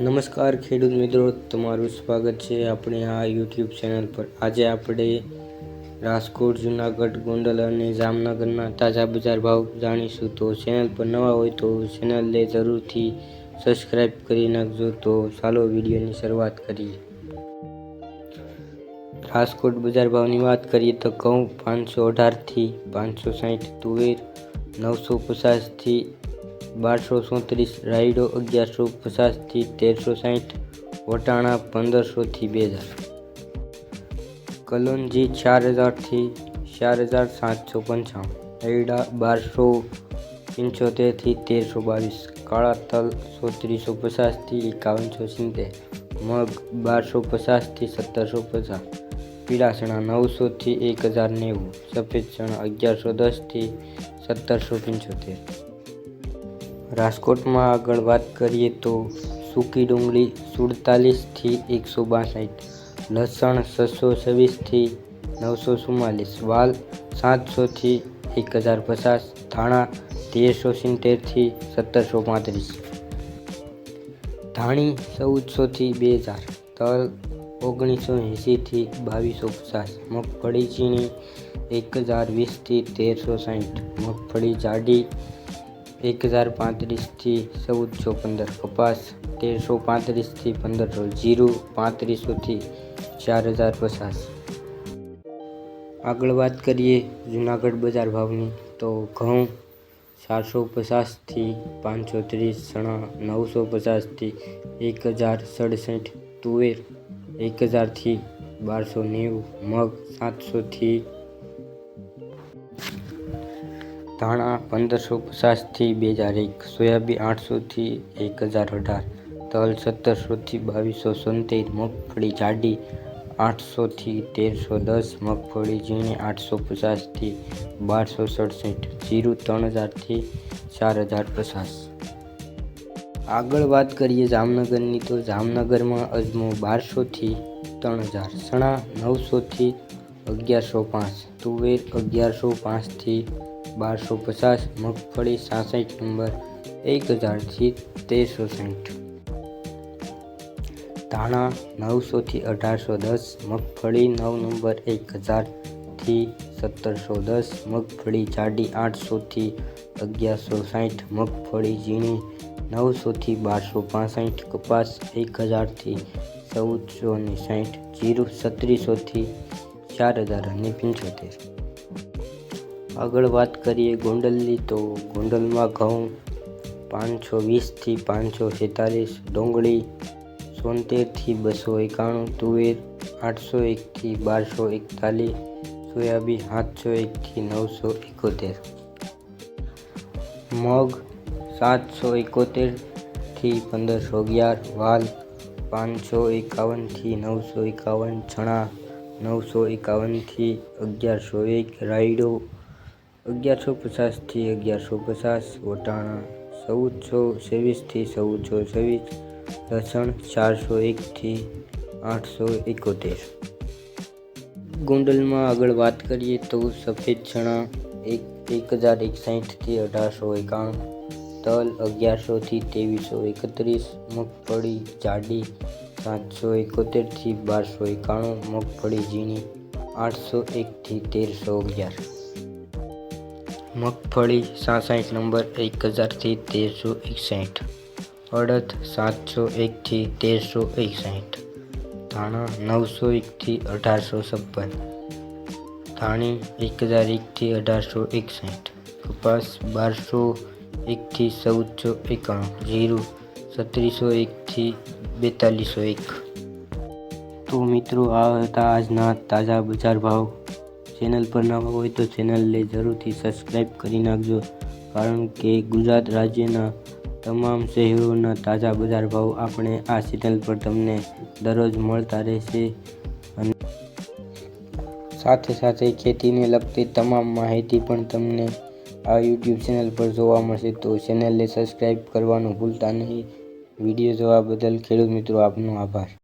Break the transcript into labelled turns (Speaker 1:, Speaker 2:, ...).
Speaker 1: નમસ્કાર ખેડૂત મિત્રો, તમારું સ્વાગત છે આપણે આ યુટ્યુબ ચેનલ પર. આજે આપણે રાજકોટ, જુનાગઢ, ગોંડલ અને જામનગરના તાજા બજાર ભાવ જાણીશું. તો ચેનલ પર નવા હોય તો ચેનલને જરૂરથી સબસ્ક્રાઈબ કરી નાખજો. તો ચાલો વિડીયોની શરૂઆત કરીએ. રાજકોટ બજાર ભાવની વાત કરીએ તો ઘઉં પાંચસો અઢારથી પાંચસો સાહીઠ તુવેર નવસો પચાસથી બારસો ચોત્રીસ, રાયડો અગિયારસો પચાસથી તેરસો સાઠ વટાણા પંદરસોથી બે હજાર. કલોનજી ચાર હજારથી ચાર હજાર સાતસો પંચાણું. રાયડા બારસો પંચોતેરથી તેરસો બાવીસ. કાળા તલ ચોત્રીસો પચાસથી એકાવનસો સિત્તેર. મગ બારસો પચાસથી સત્તરસો પચાસ. પીળા ચણા નવસોથી એક હજાર નેવું. સફેદ ચણા અગિયારસો દસથી સત્તરસો પંચોતેર. રાજકોટમાં આગળ વાત કરીએ તો સૂકી ડુંગળી સુડતાલીસથી એકસો બાસઠ, લસણ છસો છવ્વીસથી નવસો ચુમ્માલીસ, વાલ સાતસોથી એક હજાર પચાસ, ધાણા તેરસો સિત્તેરથી સત્તરસો પાંત્રીસ. ધાણી ચૌદસોથી બે હજાર, તલ ઓગણીસો એંશીથી બાવીસો પચાસ, મગફળી ચીણી એક હજાર વીસથી તેરસો સાઠ મગફળી જાડી એક હજાર પાંત્રીસથી ચૌદસો પંદર. કપાસ તેરસો પાંત્રીસથી પંદરસો. જીરું પાંત્રીસોથી ચાર હજાર પચાસ. આગળ વાત કરીએ જુનાગઢ બજાર ભાવની, તો ઘઉં ચારસો પચાસથી પાંચસો ત્રીસ, ચણા નવસો પચાસથી એક હજાર સડસઠ, તુવેર એક હજારથી બારસો નેવું, મગ સાતસોથી ધાણા પંદરસો પચાસથી બે હજાર એક, સોયાબીન આઠસોથી એક હજાર અઢાર, તલ સત્તરસોથી બાવીસો સોતેર મગફળી જાડી આઠસોથી તેરસો દસ, મગફળી ઝીણી આઠસો પચાસથી બારસો સડસઠ, જીરું ત્રણ હજારથી ચાર હજાર પચાસ. આગળ વાત કરીએ જામનગરની, તો જામનગરમાં અજમો બારસોથી ત્રણ હજાર સણા નવસોથી અગિયારસો પાંચ, તુવેર અગિયારસો પાંચથી બારસો પચાસ, મગફળી સાસઠ નંબર, એક હજારથી તેરસો સાઠ. ધાણા નવસોથી અઢારસો દસ, મગફળી નવ નંબર, એક હજારથી સત્તરસો દસ, મગફળી જાડી આઠસોથી અગિયારસો સાઠ, મગફળી ઝીણી નવસોથી બારસો પાસઠ, કપાસ એક હજારથી ચૌદસો ને સાઠ, જીરું સત્રીસોથી ચાર હજાર અને પંચોતેર. આગળ વાત કરીએ ગોંડલની, તો ગોંડલમાં ઘઉં પાંચસો વીસથી પાંચસો છેતાલીસ ડુંગળી સોતેરથી બસો એકાણું, તુવેર આઠસો એકથી બારસો એકતાલીસ, સોયાબીન સાતસો એકથી નવસો એકોતેર. મગ સાતસો એકોતેરથી પંદરસો અગિયાર, વાલ પાંચસો એકાવનથી નવસો એકાવન, ચણા નવસો એકાવનથી અગિયારસો એક, રાયડો અગિયારસો પચાસથી અગિયારસો પચાસ, વટાણા ચૌદસો છવ્વીસથી ચૌદસો છવ્વીસ, લસણ ચારસો એકથી આઠસો એકોતેર. ગોંડલમાં આગળ વાત કરીએ તો સફેદ ચણા એક એક હજાર એકસાઠથી અઢારસો એકાણું, તલ અગિયારસોથી ત્રેવીસો એકત્રીસ, મગફળી જાડી સાતસો એકોતેરથી બારસો એકાણું, મગફળી ઝીણી આઠસો એકથી તેરસો અગિયાર. મગફળી સાસઠ નંબર એક હજારથી તેરસો એકસઠ. અડદ સાતસો એકથી તેરસો એકસઠ. ધાણા નવસો એકથી અઢારસો છપ્પન. ધાણી એક હજાર એકથી અઢારસો એકસઠ. કપાસ બારસો એકથી ચૌદસો એકાણું. જીરું સત્રીસો એકથી બેતાલીસો એક. તો મિત્રો, આ હતા આજના તાજા બજાર ભાવ. ચેનલ પર નવા હોય તો ચેનલને જરૂરથી સબસ્ક્રાઈબ કરી નાખજો. કારણ કે ગુજરાત રાજ્યના તમામ શહેરોના તાજા બજાર ભાવ આપણે આ ચેનલ પર તમને દરરોજ મળતા રહેશે અને સાથે સાથે ખેતીને લગતી તમામ માહિતી પણ તમને આ યુટ્યુબ ચેનલ પર જોવા મળશે. તો ચેનલને સબસ્ક્રાઈબ કરવાનું ભૂલતા નહીં. વીડિયો જોવા બદલ ખેડૂત મિત્રો આપનો આભાર.